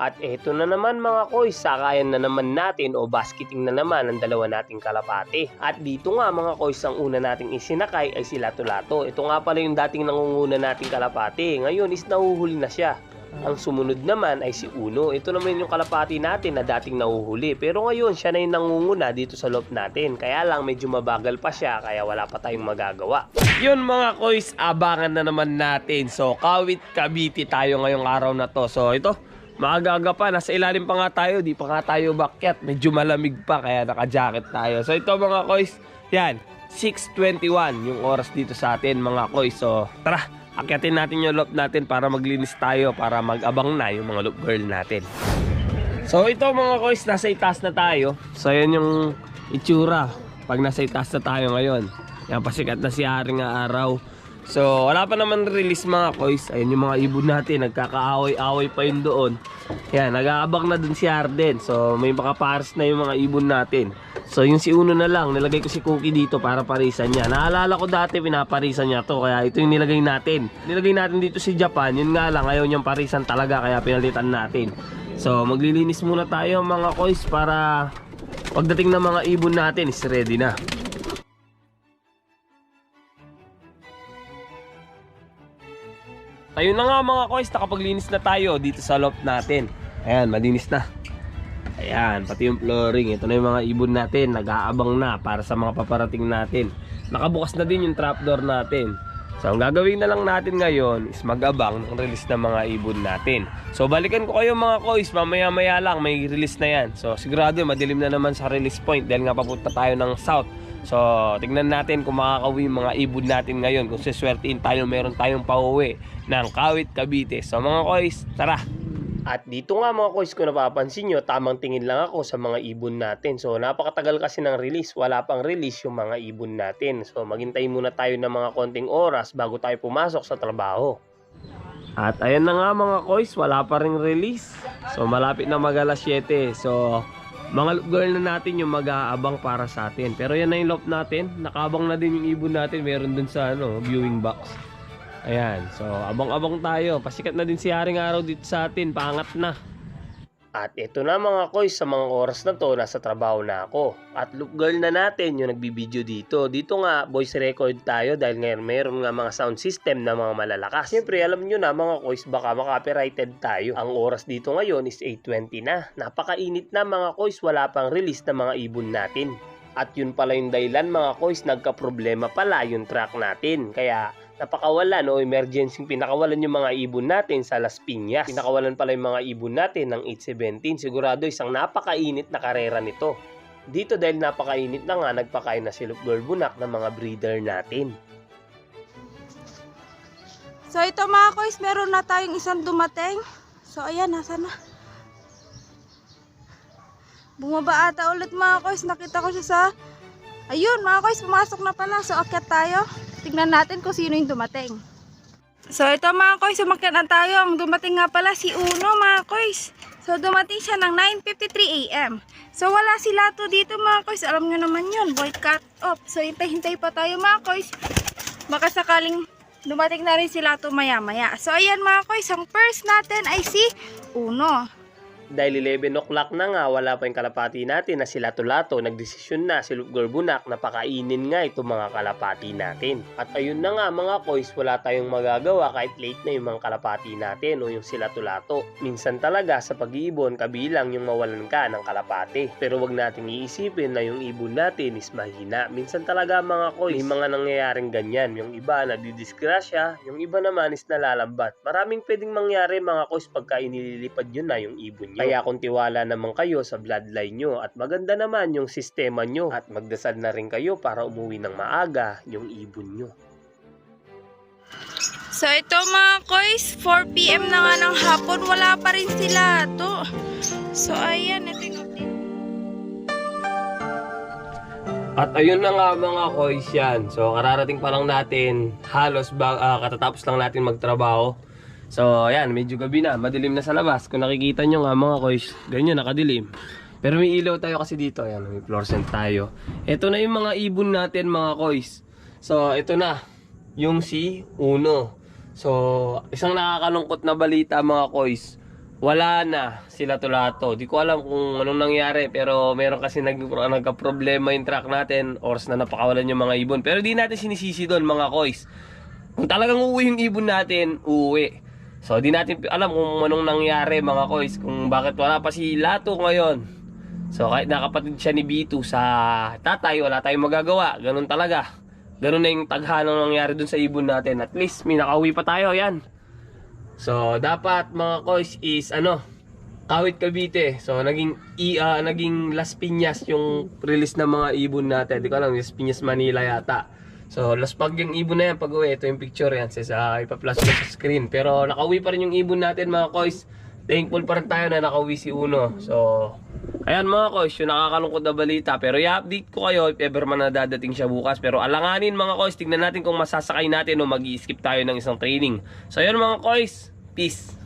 At eto na naman mga koys, sakayan na naman natin o basketing na naman ang dalawa nating kalapate. At dito nga mga koys, ang una nating isinakay ay si Lato-Lato. Ito nga pala yung dating nangunguna nating kalapate. Ngayon is nahuhuli na siya. Ang sumunod naman ay si Uno. Ito naman yung kalapati natin na dating nahuhuli. Pero ngayon siya na yung nangunguna dito sa loop natin. Kaya lang medyo mabagal pa siya kaya wala pa tayong magagawa. Yun mga koys, abangan na naman natin. So Kawit Cavite tayo ngayong araw na to. So ito, Maagaga pa, nasa ilalim pa nga tayo, di pa nga tayo bakyat. Medyo malamig pa kaya naka-jacket tayo. So ito mga koys, yan, 6.21 yung oras dito sa atin mga koys. So tara, akyatin natin yung loop natin para maglinis tayo, para mag-abang na yung mga loop girl natin. So ito mga koys, nasa itaas na tayo. So yan yung itsura pag nasa itaas na tayo ngayon. Yan, pasikat na si Haring araw. So wala pa naman release mga koys. Ayun yung mga ibon natin, nagkakaaway-away pa yun doon. Yan, nag-aabang na dun si Arden. So may makapares na yung mga ibon natin. So yung si Uno na lang, nilagay ko si Cookie dito para parisan niya. Naalala ko dati pinaparisan niya to, kaya ito yung nilagay natin. Nilagay natin dito si Japan, yun nga lang, ayaw niyang parisan talaga, kaya pinalitan natin. So maglilinis muna tayo mga koys para pagdating ng mga ibon natin is ready na. Ayun na nga mga koys, nakapaglinis na tayo dito sa loft natin. Ayan, malinis na. Ayan, pati yung flooring. Ito na yung mga ibon natin. Nag-aabang na para sa mga paparating natin. Nakabukas na din yung trapdoor natin. So, ang gagawin na lang natin ngayon is mag-abang ng release ng mga ibon natin. So, balikan ko kayo mga koys. Mamaya-maya lang, may release na yan. So, sigurado madilim na naman sa release point dahil nga papunta tayo ng south. So, tignan natin kung makakauwi mga ibon natin ngayon. Kung siswertein tayo, meron tayong pauwi ng Kawit Cavite. So, mga koys, tara! At dito nga mga koys, kung napapansin nyo, tamang tingin lang ako sa mga ibon natin. So, napakatagal kasi ng release. Wala pang release yung mga ibon natin. So, maghintay muna tayo ng mga konting oras bago tayo pumasok sa trabaho. At ayan na nga mga koys, wala pa ring release. So, malapit na mag alas 7. So, mga loop girl na natin yung mag-aabang para sa atin. Pero yan na yung loop natin. Nakabang na din yung ibon natin. Meron dun sa ano, viewing box. Ayan, so abang-abang tayo. Pasikat na din si Haring Araw dito sa atin, pangat na. At ito na mga koys, sa mga oras na to, nasa trabaho na ako. At loop girl na natin yung nagbibideo dito. Dito nga, voice record tayo dahil ngayon meron nga mga sound system na mga malalakas. Siyempre, alam nyo na mga koys, baka makapirighted tayo. Ang oras dito ngayon is 8.20 na. Napakainit na mga koys, wala pang release na mga ibon natin. At yun pala yung dahilan mga koys, nagka-problema pala yung track natin. Kaya napakawalan o emergency pinakawalan yung mga ibon natin sa Las Piñas. Pinakawalan pala yung mga ibon natin ng 817. Sigurado isang napakainit na karera nito. Dito dahil napakainit na nga, nagpakain na si Bunak ng mga breeder natin. So ito mga koys, meron na tayong isang dumating. So ayan, nasa na. Bumaba ata ulit mga koys, nakita ko siya sa... Ayun mga koys, pumasok na pala. So akyat tayo. Tignan natin kung sino yung dumating. So ito mga koys, umakyat na tayo. Ang dumating nga pala si Uno mga koys. So dumating siya ng 9.53 a.m. So wala si Lato dito mga koys. Alam nyo naman yun, boy cut off. So hintay-hintay pa tayo mga koys. Baka sakaling dumating na rin si Lato maya-maya. So ayan mga koys, ang first natin ay si Uno. Dahil 11 o'clock na nga, wala pa yung kalapati natin na sila tulato. Nagdesisyon na si Luke Bunak na pakainin nga itong mga kalapati natin. At ayun na nga mga koys, wala tayong magagawa kahit late na yung mga kalapati natin o yung sila tulato. Minsan talaga sa pag-iibon, kabilang yung mawalan ka ng kalapati. Pero wag nating iisipin na yung ibon natin is mahina. Minsan talaga mga koys, may mga nangyayaring ganyan. Yung iba nadidisgrasya, yung iba naman is nalalambat. Maraming pwedeng mangyari mga koys pagka inililipad yun na yung ibon nyo. Kaya kung tiwala naman kayo sa bloodline nyo at maganda naman yung sistema nyo at magdasal na rin kayo para umuwi ng maaga yung ibon nyo. So ito mga koys, 4pm na nga ng hapon, wala pa rin sila to. So ayan, ito yung update. At ayun na nga mga koys yan. So kararating pa lang natin, halos ba, ah, katatapos lang natin magtrabaho. So ayan, medyo gabi na, madilim na sa labas. Kung nakikita nyo nga mga koys, ganyan nakadilim. Pero may ilaw tayo kasi dito, ayan, may fluorescent tayo. Ito na yung mga ibon natin mga koys. So ito na, yung si Uno. So isang nakakalungkot na balita mga koys. wala na sila tulato. Di ko alam kung anong nangyari pero meron kasi nag nagka-problema yung truck natin oras na napakawalan yung mga ibon. Pero di natin sinisisi doon mga koys. Kung talagang uuwi yung ibon natin, uuwi. So di natin alam kung anong nangyari mga koys, kung bakit wala pa si Lato ngayon. So kahit nakapatid siya ni B2 sa tatay, wala tayong magagawa. Ganun talaga. Ganun na yung taghanang nangyari dun sa ibon natin. At least may nakauwi pa tayo, yan. So dapat mga koys is ano, Kawit Cavite. So naging ah, naging Las Piñas yung release ng mga ibon natin. Di ko alam, Las Piñas Manila yata. So last pag yung ibon na yan pag uwi, ito yung picture yan sa uh, ipa-flash ko sa screen. Pero nakauwi pa rin yung ibon natin mga koys. Thankful pa rin tayo na nakauwi si Uno. So ayan mga koys, yung nakakalungkot na balita. Pero i-update ko kayo if ever man nadadating siya bukas. Pero alanganin mga koys, tignan natin kung masasakay natin o mag skip tayo ng isang training. So ayun mga koys, peace.